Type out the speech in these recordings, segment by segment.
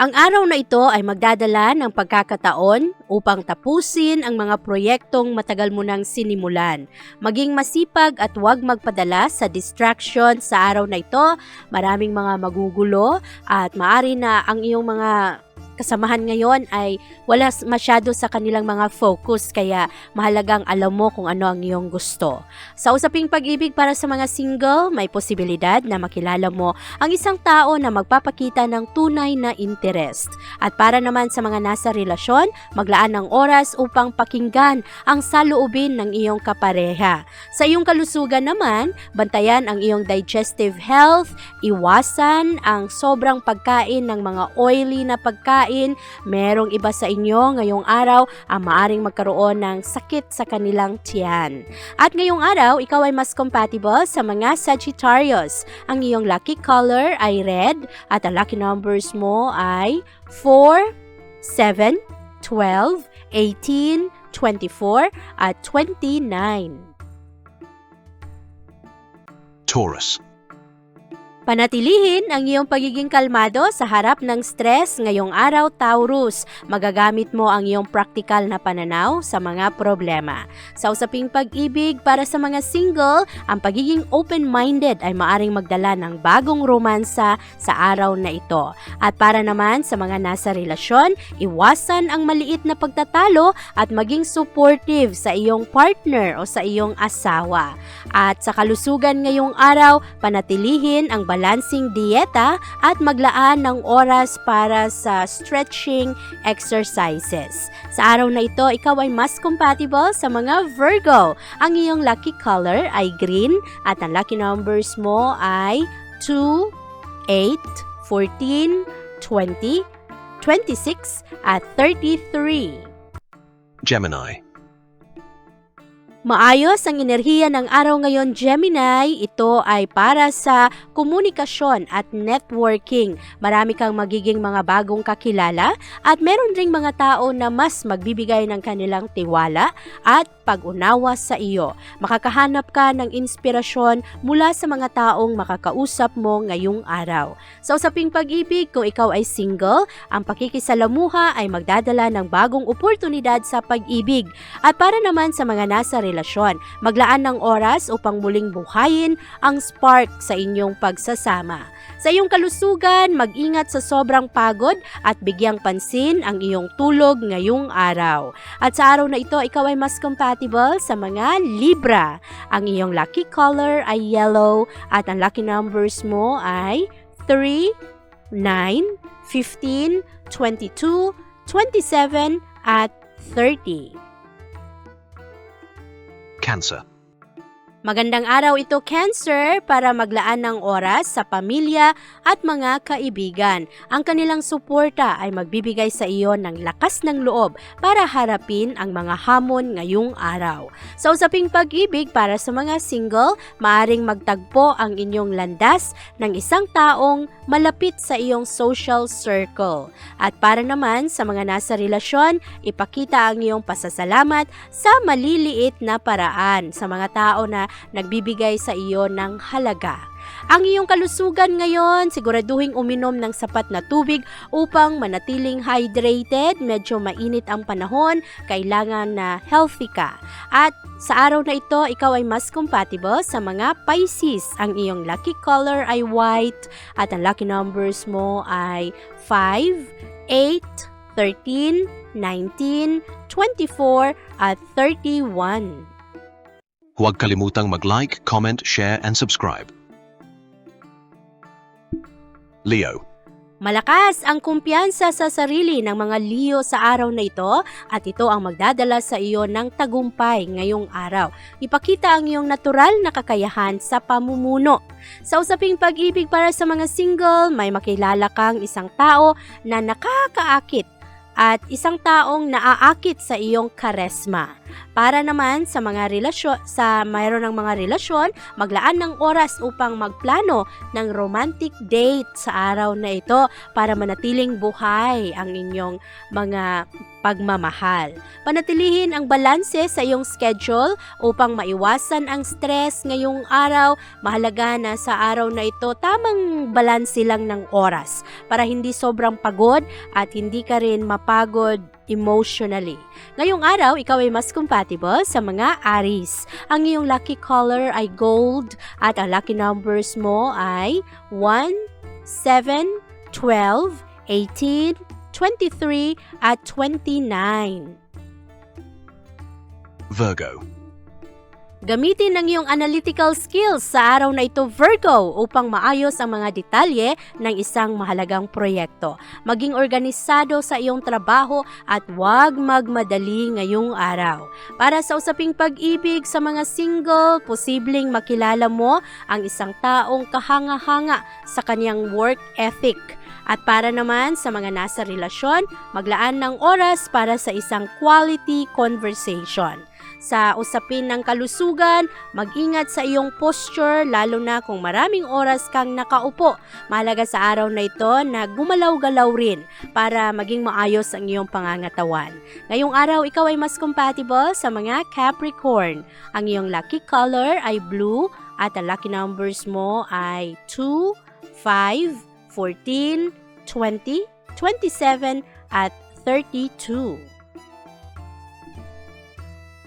Ang araw na ito ay magdadala ng pagkakataon upang tapusin ang mga proyektong matagal mo nang sinimulan. Maging masipag at huwag magpadala sa distraction sa araw na ito. Maraming mga magugulo at maari na ang iyong mga kasamahan ngayon ay wala masyado sa kanilang mga focus kaya mahalagang alam mo kung ano ang iyong gusto. Sa usaping pag-ibig para sa mga single, may posibilidad na makilala mo ang isang tao na magpapakita ng tunay na interest. At para naman sa mga nasa relasyon, maglaan ng oras upang pakinggan ang saloobin ng iyong kapareha. Sa iyong kalusugan naman, bantayan ang iyong digestive health, iwasan ang sobrang pagkain ng mga oily na pagkain. Merong iba sa inyo ngayong araw ang maaring magkaroon ng sakit sa kanilang tiyan. At ngayong araw, ikaw ay mas compatible sa mga Sagittarius. Ang iyong lucky color ay red at ang lucky numbers mo ay 4, 7, 12, 18, 24 at 29. Taurus. Panatilihin ang iyong pagiging kalmado sa harap ng stress ngayong araw, Taurus. Magagamit mo ang iyong praktikal na pananaw sa mga problema. Sa usaping pag-ibig para sa mga single, ang pagiging open-minded ay maaring magdala ng bagong romansa sa araw na ito. At para naman sa mga nasa relasyon, iwasan ang maliit na pagtatalo at maging supportive sa iyong partner o sa iyong asawa. At sa kalusugan ngayong araw, panatilihin ang balancing dieta at maglaan ng oras para sa stretching exercises. Sa araw na ito, ikaw ay mas compatible sa mga Virgo. Ang iyong lucky color ay green at ang lucky numbers mo ay 2, 8, 14, 20, 26 at 33. Gemini. Maayos ang enerhiya ng araw ngayon, Gemini. Ito ay para sa komunikasyon at networking. Marami kang magiging mga bagong kakilala at meron ring mga tao na mas magbibigay ng kanilang tiwala at pag-unawa sa iyo. Makakahanap ka ng inspirasyon mula sa mga taong makakausap mo ngayong araw. Sa usaping pag-ibig, kung ikaw ay single, ang pakikisalamuha ay magdadala ng bagong oportunidad sa pag-ibig. At para naman sa mga nasa relasyon, maglaan ng oras upang muling buhayin ang spark sa inyong pagsasama. Sa iyong kalusugan, mag-ingat sa sobrang pagod at bigyang pansin ang iyong tulog ngayong araw. At sa araw na ito, ikaw ay mas compatible sa mga Libra. Ang iyong lucky color ay yellow at ang lucky numbers mo ay 3, 9, 15, 22, 27 at 30. Cancer. Magandang araw ito, Cancer, para maglaan ng oras sa pamilya at mga kaibigan. Ang kanilang suporta ay magbibigay sa iyo ng lakas ng loob para harapin ang mga hamon ngayong araw. Sa usaping pag-ibig para sa mga single, maaring magtagpo ang inyong landas ng isang taong malapit sa iyong social circle. At para naman sa mga nasa relasyon, ipakita ang iyong pasasalamat sa maliliit na paraan sa mga tao na nagbibigay sa iyo ng halaga. Ang iyong kalusugan ngayon, siguraduhin uminom ng sapat na tubig upang manatiling hydrated, medyo mainit ang panahon, kailangan na healthy ka. At sa araw na ito, ikaw ay mas compatible sa mga Pisces. Ang iyong lucky color ay white at ang lucky numbers mo ay 5, 8, 13, 19, 24, at 31. Huwag kalimutang mag-like, comment, share, and subscribe. Leo. Malakas ang kumpiyansa sa sarili ng mga Leo sa araw na ito at ito ang magdadala sa iyo ng tagumpay ngayong araw. Ipakita ang iyong natural na kakayahan sa pamumuno. Sa usaping pag-ibig para sa mga single, may makilala kang isang tao na nakakaakit at isang taong naaakit sa iyong karesma. Para naman sa mga relasyon, sa mayroon ng mga relasyon, maglaan ng oras upang magplano ng romantic date sa araw na ito para manatiling buhay ang inyong mga pagmamahal. Panatilihin ang balanse sa iyong schedule upang maiwasan ang stress ngayong araw. Mahalaga na sa araw na ito tamang balanse lang ng oras para hindi sobrang pagod at hindi ka rin mapagod emotionally. Ngayong araw, ikaw ay mas compatible sa mga Aries. Ang iyong lucky color ay gold at ang lucky numbers mo ay 1, 7, 12, 18, 23 at 29. Virgo. Gamitin ang iyong analytical skills sa araw na ito Virgo upang maayos ang mga detalye ng isang mahalagang proyekto. Maging organisado sa iyong trabaho at huwag magmadali ngayong araw. Para sa usaping pag-ibig sa mga single, posibleng makilala mo ang isang taong kahanga-hanga sa kanyang work ethic. At para naman sa mga nasa relasyon, maglaan ng oras para sa isang quality conversation. Sa usapin ng kalusugan, mag-ingat sa iyong posture lalo na kung maraming oras kang nakaupo. Mahalaga sa araw na ito na gumalaw-galaw rin para maging maayos ang iyong pangangatawan. Ngayong araw, ikaw ay mas compatible sa mga Capricorn. Ang iyong lucky color ay blue at ang lucky numbers mo ay 2, 5, 14, 20, 27 at 32.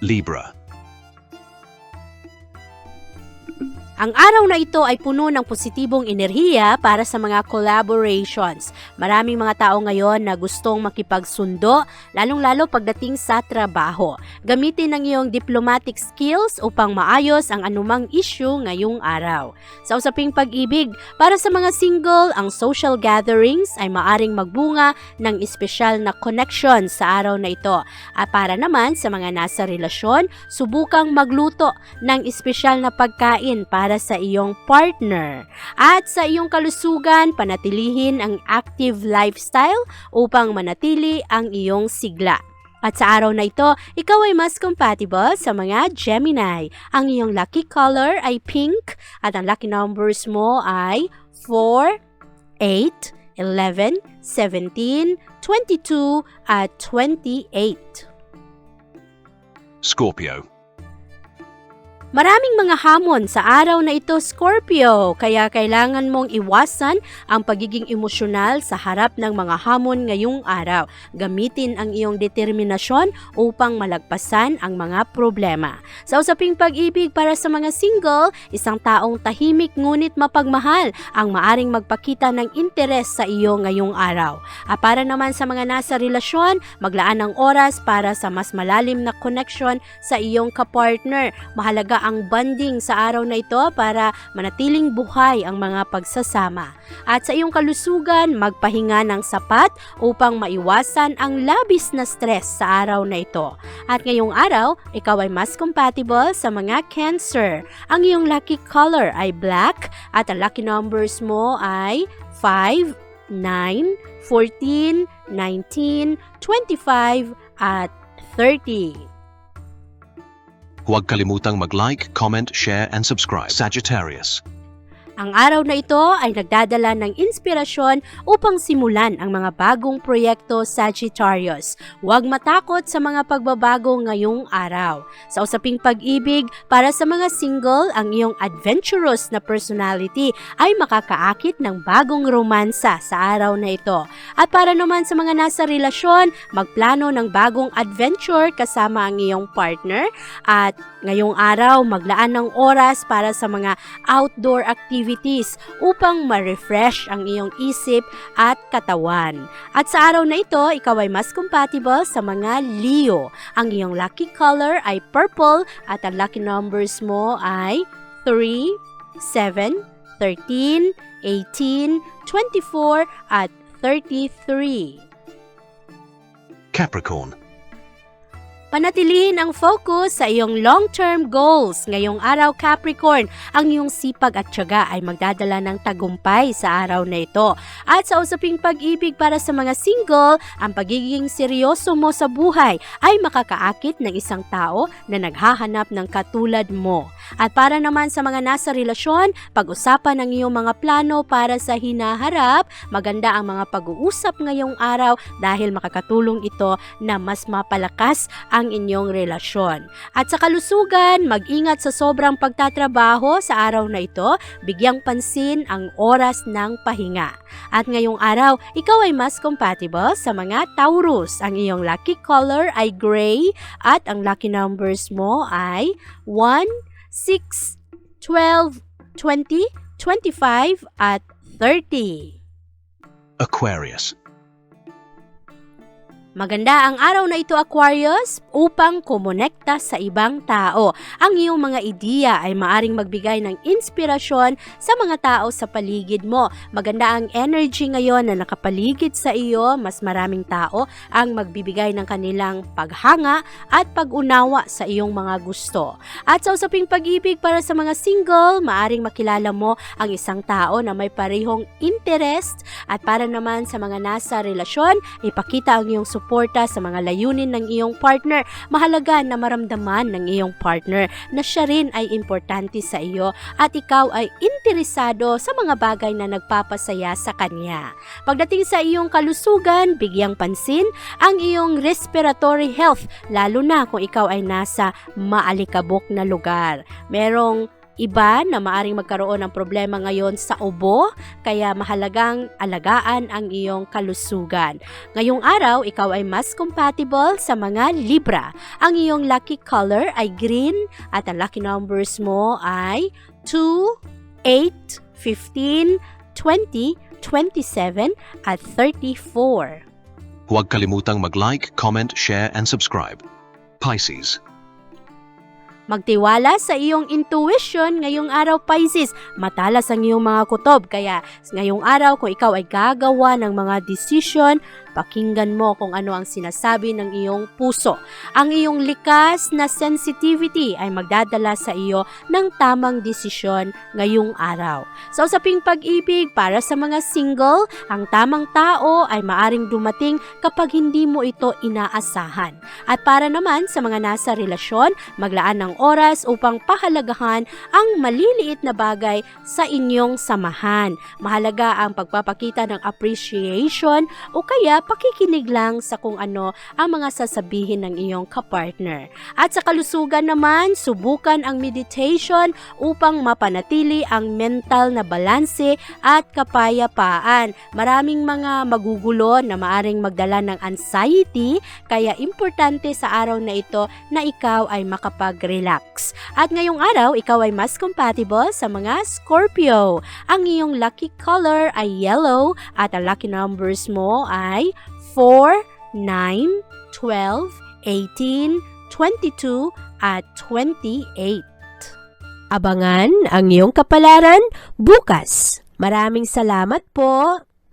Libra. Ang araw na ito ay puno ng positibong enerhiya para sa mga collaborations. Maraming mga tao ngayon na gustong makipagsundo, lalong-lalo pagdating sa trabaho. Gamitin ang iyong diplomatic skills upang maayos ang anumang issue ngayong araw. Sa usaping pag-ibig, para sa mga single, ang social gatherings ay maaring magbunga ng espesyal na connection sa araw na ito. At para naman sa mga nasa relasyon, subukang magluto ng espesyal na pagkain para sa iyong partner. At sa iyong kalusugan, panatilihin ang active lifestyle upang manatili ang iyong sigla. At sa araw na ito, ikaw ay mas compatible sa mga Gemini. Ang iyong lucky color ay pink at ang lucky numbers mo ay 4, 8, 11, 17, 22 at 28. Scorpio. Maraming mga hamon sa araw na ito, Scorpio, kaya kailangan mong iwasan ang pagiging emosyonal sa harap ng mga hamon ngayong araw. Gamitin ang iyong determinasyon upang malagpasan ang mga problema. Sa usaping pag-ibig para sa mga single, isang taong tahimik ngunit mapagmahal ang maaring magpakita ng interes sa iyo ngayong araw. At para naman sa mga nasa relasyon, maglaan ng oras para sa mas malalim na connection sa iyong kapartner. Mahalaga ang bonding sa araw na ito para manatiling buhay ang mga pagsasama. At sa iyong kalusugan, magpahinga ng sapat upang maiwasan ang labis na stress sa araw na ito. At ngayong araw, ikaw ay mas compatible sa mga cancer. Ang iyong lucky color ay black at ang lucky numbers mo ay 5, 9, 14, 19, 25 at 30. Huwag kalimutang mag-like, comment, share, and subscribe. Sagittarius. Ang araw na ito ay nagdadala ng inspirasyon upang simulan ang mga bagong proyekto Sagittarius. Huwag matakot sa mga pagbabago ngayong araw. Sa usaping pag-ibig, para sa mga single, ang iyong adventurous na personality ay makakaakit ng bagong romansa sa araw na ito. At para naman sa mga nasa relasyon, magplano ng bagong adventure kasama ang iyong partner at ngayong araw maglaan ng oras para sa mga outdoor activities activities upang ma-refresh ang iyong isip at katawan. At sa araw na ito, ikaw ay mas compatible sa mga Leo. Ang iyong lucky color ay purple at ang lucky numbers mo ay 3, 7, 13, 18, 24 at 33. Capricorn. Panatilihin ang focus sa iyong long-term goals. Ngayong araw Capricorn, ang iyong sipag at tiyaga ay magdadala ng tagumpay sa araw na ito. At sa usaping pag-ibig para sa mga single, ang pagiging seryoso mo sa buhay ay makakaakit ng isang tao na naghahanap ng katulad mo. At para naman sa mga nasa relasyon, pag-usapan ang iyong mga plano para sa hinaharap, maganda ang mga pag-uusap ngayong araw dahil makakatulong ito na mas mapalakas ang inyong relasyon. At sa kalusugan, mag-ingat sa sobrang pagtatrabaho sa araw na ito, bigyang pansin ang oras ng pahinga. At ngayong araw, ikaw ay mas compatible sa mga Taurus. Ang iyong lucky color ay gray at ang lucky numbers mo ay 1, 6, 12, 20, 25 at 30. Aquarius. Maganda ang araw na ito Aquarius upang kumonekta sa ibang tao. Ang iyong mga ideya ay maaring magbigay ng inspirasyon sa mga tao sa paligid mo. Maganda ang energy ngayon na nakapaligid sa iyo. Mas maraming tao ang magbibigay ng kanilang paghanga at pag-unawa sa iyong mga gusto. At sa usaping pag-ibig para sa mga single, maaring makilala mo ang isang tao na may parehong interest at para naman sa mga nasa relasyon, ipakita ang iyong suporta sa mga layunin ng iyong partner. Mahalaga na maramdaman ng iyong partner na siya rin ay importante sa iyo at ikaw ay interesado sa mga bagay na nagpapasaya sa kanya. Pagdating sa iyong kalusugan, bigyang pansin ang iyong respiratory health lalo na kung ikaw ay nasa maalikabok na lugar. Merong iba na maaring magkaroon ng problema ngayon sa ubo, kaya mahalagang alagaan ang iyong kalusugan. Ngayong araw, ikaw ay mas compatible sa mga Libra. Ang iyong lucky color ay green at ang lucky numbers mo ay 2, 8, 15, 20, 27 at 34. Huwag kalimutang mag-like, comment, share, and subscribe. Pisces. Magtiwala sa iyong intuition ngayong araw Pisces. Matalas ang iyong mga kutob kaya ngayong araw kung ikaw ay gagawa ng mga decision, pakinggan mo kung ano ang sinasabi ng iyong puso. Ang iyong likas na sensitivity ay magdadala sa iyo ng tamang desisyon ngayong araw. Sa usaping pag-ibig para sa mga single, ang tamang tao ay maaring dumating kapag hindi mo ito inaasahan. At para naman sa mga nasa relasyon, maglaan ng oras upang pahalagahan ang maliliit na bagay sa inyong samahan. Mahalaga ang pagpapakita ng appreciation o kaya pakikinig lang sa kung ano ang mga sasabihin ng iyong kapartner. At sa kalusugan naman, subukan ang meditation upang mapanatili ang mental na balanse at kapayapaan. Maraming mga magugulo na maaring magdala ng anxiety, kaya importante sa araw na ito na ikaw ay makapag-relax. At ngayong araw, ikaw ay mas compatible sa mga Scorpio. Ang iyong lucky color ay yellow at ang lucky numbers mo ay 4, 9, 12, 18, 22 at 28. Abangan ang iyong kapalaran bukas. Maraming salamat po.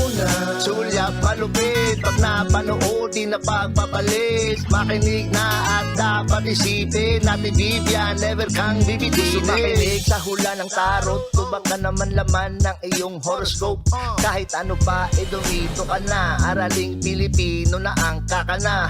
Una Sulyap malupit Pag napanood, di na pagpapalit Makinig na at dapat isipin Natin Vivian, never kang bibitinin Sumakinig sa hula ng tarot Tubak ka naman laman ng iyong horoscope. Kahit ano pa, dumito ka na. Araling Pilipino na ang kakana